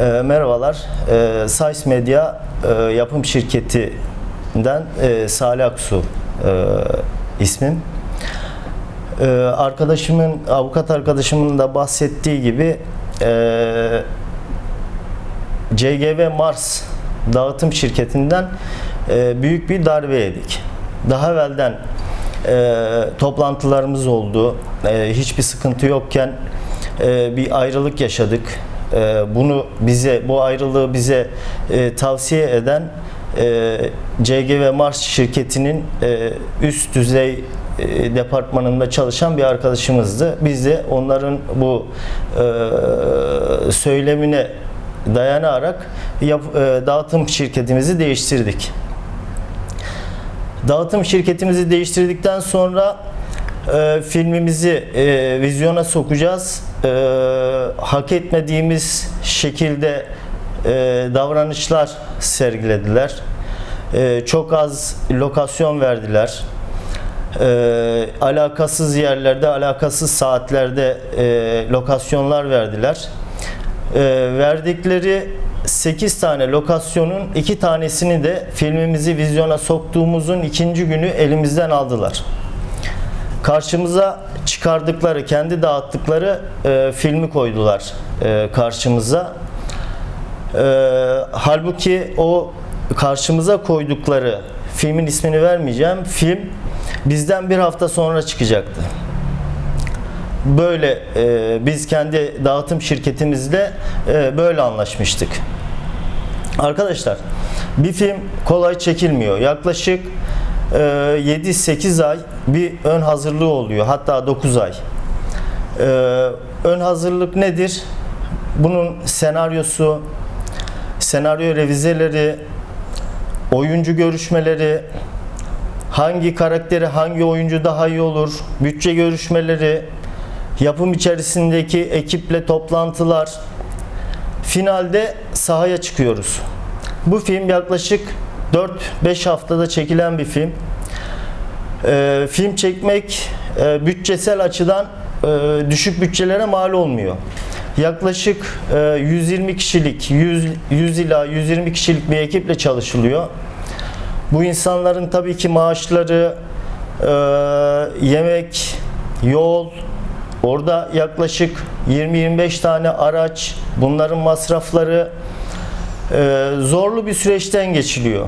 E, merhabalar. E, Size Medya e, yapım şirketinden e, Salih Aksu e, ismim. E, arkadaşımın, avukat arkadaşımın da bahsettiği gibi e, CGV Mars dağıtım şirketinden e, büyük bir darbe yedik. Daha evvelden e, toplantılarımız oldu. E, hiçbir sıkıntı yokken e, bir ayrılık yaşadık. E, bunu bize, bu ayrılığı bize e, tavsiye eden e, CGV Mars şirketinin e, üst düzey e, departmanında çalışan bir arkadaşımızdı. Biz de onların bu e, söylemine dayanarak yap, e, dağıtım şirketimizi değiştirdik. Dağıtım şirketimizi değiştirdikten sonra e, filmimizi e, vizyona sokacağız. E, hak etmediğimiz şekilde e, davranışlar sergilediler. E, çok az lokasyon verdiler. E, alakasız yerlerde, alakasız saatlerde e, lokasyonlar verdiler. E, verdikleri 8 tane lokasyonun 2 tanesini de filmimizi vizyona soktuğumuzun ikinci günü elimizden aldılar. Karşımıza çıkardıkları, kendi dağıttıkları e, filmi koydular e, karşımıza. E, halbuki o karşımıza koydukları filmin ismini vermeyeceğim. Film bizden bir hafta sonra çıkacaktı. Böyle e, biz kendi dağıtım şirketimizle e, böyle anlaşmıştık. Arkadaşlar bir film kolay çekilmiyor. Yaklaşık e, 7-8 ay bir ön hazırlığı oluyor. Hatta 9 ay. E, ön hazırlık nedir? Bunun senaryosu, senaryo revizeleri, oyuncu görüşmeleri, hangi karakteri hangi oyuncu daha iyi olur, bütçe görüşmeleri, yapım içerisindeki ekiple toplantılar, finalde sahaya çıkıyoruz. Bu film yaklaşık 4-5 haftada çekilen bir film. Ee, film çekmek e, bütçesel açıdan e, düşük bütçelere mal olmuyor. Yaklaşık e, 120 kişilik, 100, 100 ila 120 kişilik bir ekiple çalışılıyor. Bu insanların tabii ki maaşları, e, yemek, yol, orada yaklaşık 20-25 tane araç, bunların masrafları e, zorlu bir süreçten geçiliyor.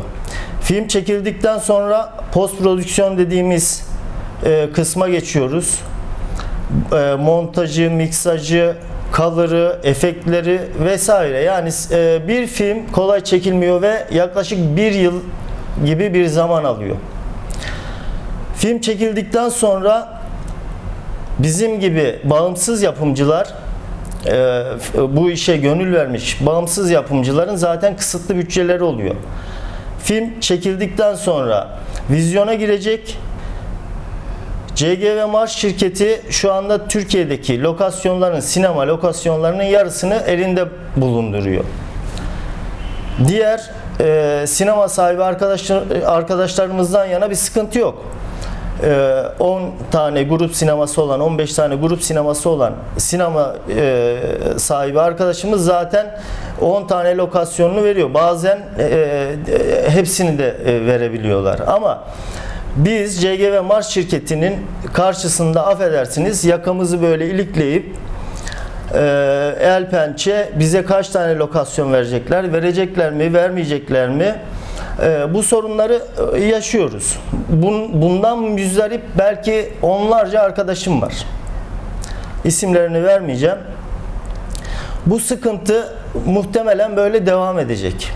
Film çekildikten sonra post prodüksiyon dediğimiz e, kısma geçiyoruz. E, montajı, miksajı, color'ı, efektleri vesaire. Yani e, bir film kolay çekilmiyor ve yaklaşık bir yıl gibi bir zaman alıyor. Film çekildikten sonra bizim gibi bağımsız yapımcılar e, bu işe gönül vermiş bağımsız yapımcıların zaten kısıtlı bütçeleri oluyor. Film çekildikten sonra vizyona girecek. CGV Mars şirketi şu anda Türkiye'deki lokasyonların, sinema lokasyonlarının yarısını elinde bulunduruyor. Diğer e, sinema sahibi arkadaşlar, arkadaşlarımızdan yana bir sıkıntı yok. E, 10 tane grup sineması olan, 15 tane grup sineması olan sinema e, sahibi arkadaşımız zaten 10 tane lokasyonunu veriyor. Bazen e, e, hepsini de verebiliyorlar. Ama biz CGV Mars şirketinin karşısında affedersiniz yakamızı böyle ilikleyip ee, el pençe bize kaç tane lokasyon verecekler, verecekler mi, vermeyecekler mi? Ee, bu sorunları e, yaşıyoruz. Bun, bundan müzdarip belki onlarca arkadaşım var. İsimlerini vermeyeceğim. Bu sıkıntı muhtemelen böyle devam edecek.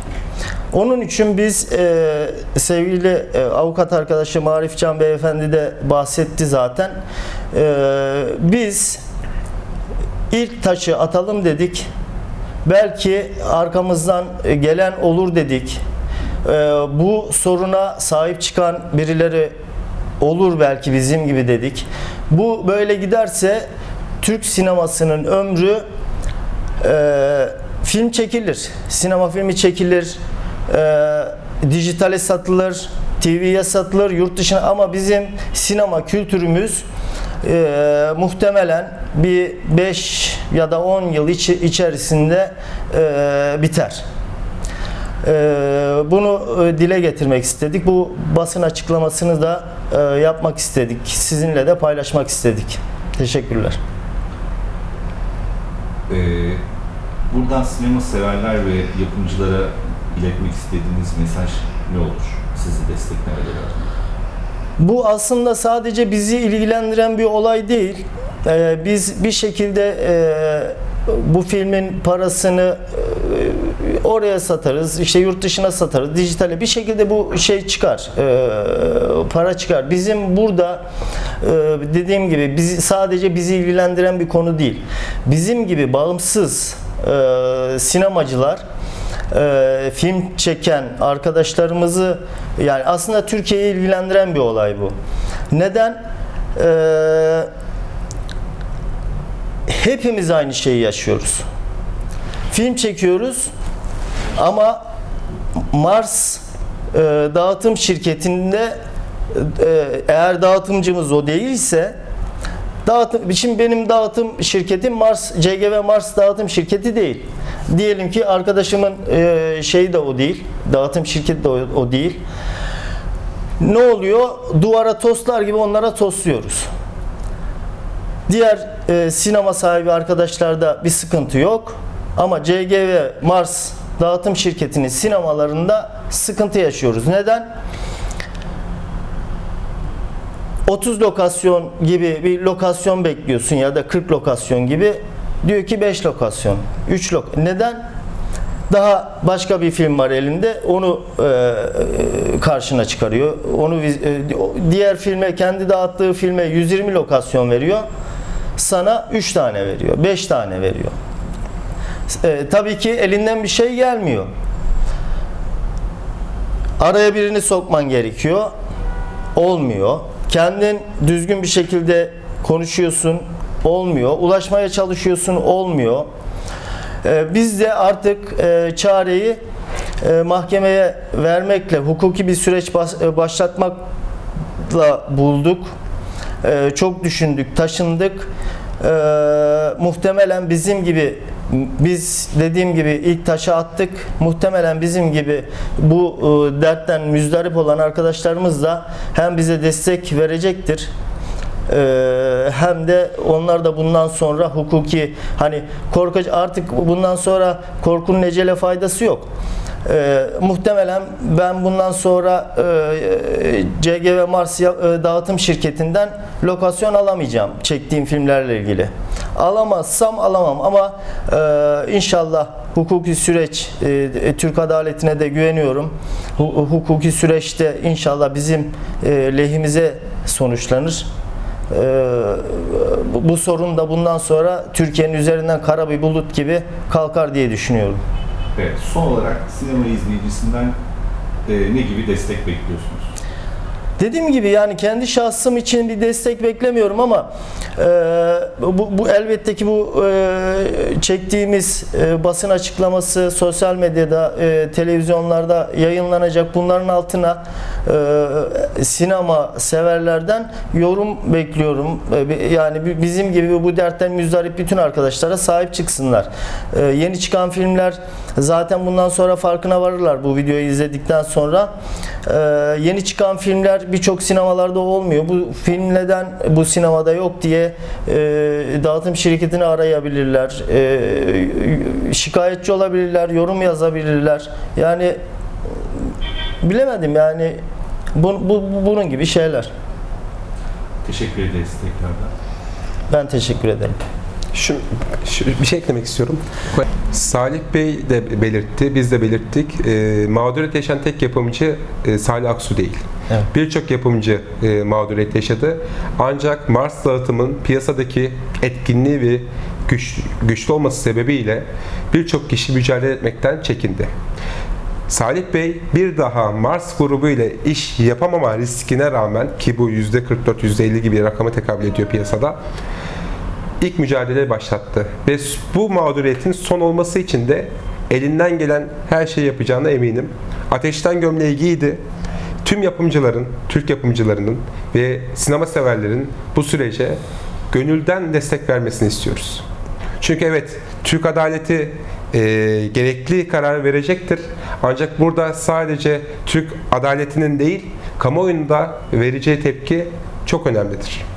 Onun için biz e, sevgili e, avukat arkadaşı Marifcan Beyefendi de bahsetti zaten. E, biz ilk taşı atalım dedik. Belki arkamızdan gelen olur dedik. Ee, bu soruna sahip çıkan birileri olur belki bizim gibi dedik. Bu böyle giderse Türk sinemasının ömrü e, film çekilir. Sinema filmi çekilir. E, dijitale satılır. TV'ye satılır. Yurt dışına ama bizim sinema kültürümüz e, muhtemelen bir 5 ya da 10 yıl içi- içerisinde e, biter. E, bunu e, dile getirmek istedik. Bu basın açıklamasını da e, yapmak istedik. Sizinle de paylaşmak istedik. Teşekkürler. Ee, buradan sinema severler ve yapımcılara iletmek istediğiniz mesaj ne olur? Sizi desteklemeleri adına. Bu aslında sadece bizi ilgilendiren bir olay değil. Ee, biz bir şekilde e, bu filmin parasını oraya satarız, işte yurt dışına satarız, dijitale bir şekilde bu şey çıkar, e, para çıkar. Bizim burada e, dediğim gibi bizi sadece bizi ilgilendiren bir konu değil. Bizim gibi bağımsız e, sinemacılar e, film çeken arkadaşlarımızı yani aslında Türkiye'yi ilgilendiren bir olay bu. Neden? E, hepimiz aynı şeyi yaşıyoruz. Film çekiyoruz ama Mars e, dağıtım şirketinde e, eğer dağıtımcımız o değilse Dağıtım, şimdi benim dağıtım şirketim Mars, CGV Mars dağıtım şirketi değil. Diyelim ki arkadaşımın e, şeyi de o değil, dağıtım şirketi de o, o değil. Ne oluyor? Duvara tostlar gibi onlara tosluyoruz. Diğer e, sinema sahibi arkadaşlarda bir sıkıntı yok. Ama CGV Mars dağıtım şirketinin sinemalarında sıkıntı yaşıyoruz. Neden? 30 lokasyon gibi bir lokasyon bekliyorsun ya da 40 lokasyon gibi. Diyor ki 5 lokasyon, 3 lok. Neden? Daha başka bir film var elinde. Onu e, karşına çıkarıyor. Onu e, diğer filme kendi dağıttığı filme 120 lokasyon veriyor. Sana 3 tane veriyor, 5 tane veriyor. E, tabii ki elinden bir şey gelmiyor. Araya birini sokman gerekiyor. Olmuyor. Kendin düzgün bir şekilde konuşuyorsun. Olmuyor. Ulaşmaya çalışıyorsun. Olmuyor. Ee, Biz de artık e, çareyi e, mahkemeye vermekle, hukuki bir süreç bas- e, başlatmakla bulduk. Ee, Çok düşündük, taşındık. Ee, Muhtemelen bizim gibi biz dediğim gibi ilk taşı attık. Muhtemelen bizim gibi bu e, dertten müzdarip olan arkadaşlarımız da hem bize destek verecektir. Ee, hem de onlar da bundan sonra hukuki hani korkacak artık bundan sonra korkunun ecele faydası yok. Ee, muhtemelen ben bundan sonra e, CGV Mars e, dağıtım şirketinden lokasyon alamayacağım çektiğim filmlerle ilgili. Alamazsam alamam ama e, inşallah hukuki süreç e, Türk adaletine de güveniyorum. Hu- hukuki süreçte inşallah bizim e, lehimize sonuçlanır. Ee, bu- bu sorun da bundan sonra Türkiye'nin üzerinden kara bir bulut gibi kalkar diye düşünüyorum. Evet, son olarak sinema izleyicisinden e, ne gibi destek bekliyorsunuz? Dediğim gibi yani kendi şahsım için bir destek beklemiyorum ama e, bu, bu elbette ki bu e, çektiğimiz e, basın açıklaması sosyal medyada, e, televizyonlarda yayınlanacak. Bunların altına e, sinema severlerden yorum bekliyorum. E, yani bi- bizim gibi bu dertten müzdarip bütün arkadaşlara sahip çıksınlar. E, yeni çıkan filmler zaten bundan sonra farkına varırlar bu videoyu izledikten sonra. E, yeni çıkan filmler birçok sinemalarda olmuyor. Bu film neden bu sinemada yok diye e, dağıtım şirketini arayabilirler. E, şikayetçi olabilirler, yorum yazabilirler. Yani bilemedim yani bu, bu, bunun gibi şeyler. Teşekkür ederiz tekrardan. Ben teşekkür ederim. Şu, şu- bir şey eklemek istiyorum. Salih Bey de belirtti, biz de belirttik. E, mağduriyet yaşayan tek yapımcı e, Salih Aksu değil. Evet. Birçok yapımcı e, mağduriyet yaşadı. Ancak Mars dağıtımın piyasadaki etkinliği ve güç, güçlü olması sebebiyle birçok kişi mücadele etmekten çekindi. Salih Bey bir daha Mars grubu ile iş yapamama riskine rağmen ki bu %44-%50 gibi bir rakama tekabül ediyor piyasada ilk mücadele başlattı. Ve bu mağduriyetin son olması için de elinden gelen her şeyi yapacağına eminim. Ateşten gömleği giydi. Tüm yapımcıların, Türk yapımcılarının ve sinema severlerin bu sürece gönülden destek vermesini istiyoruz. Çünkü evet Türk adaleti e, gerekli karar verecektir. Ancak burada sadece Türk adaletinin değil, kamuoyunda vereceği tepki çok önemlidir.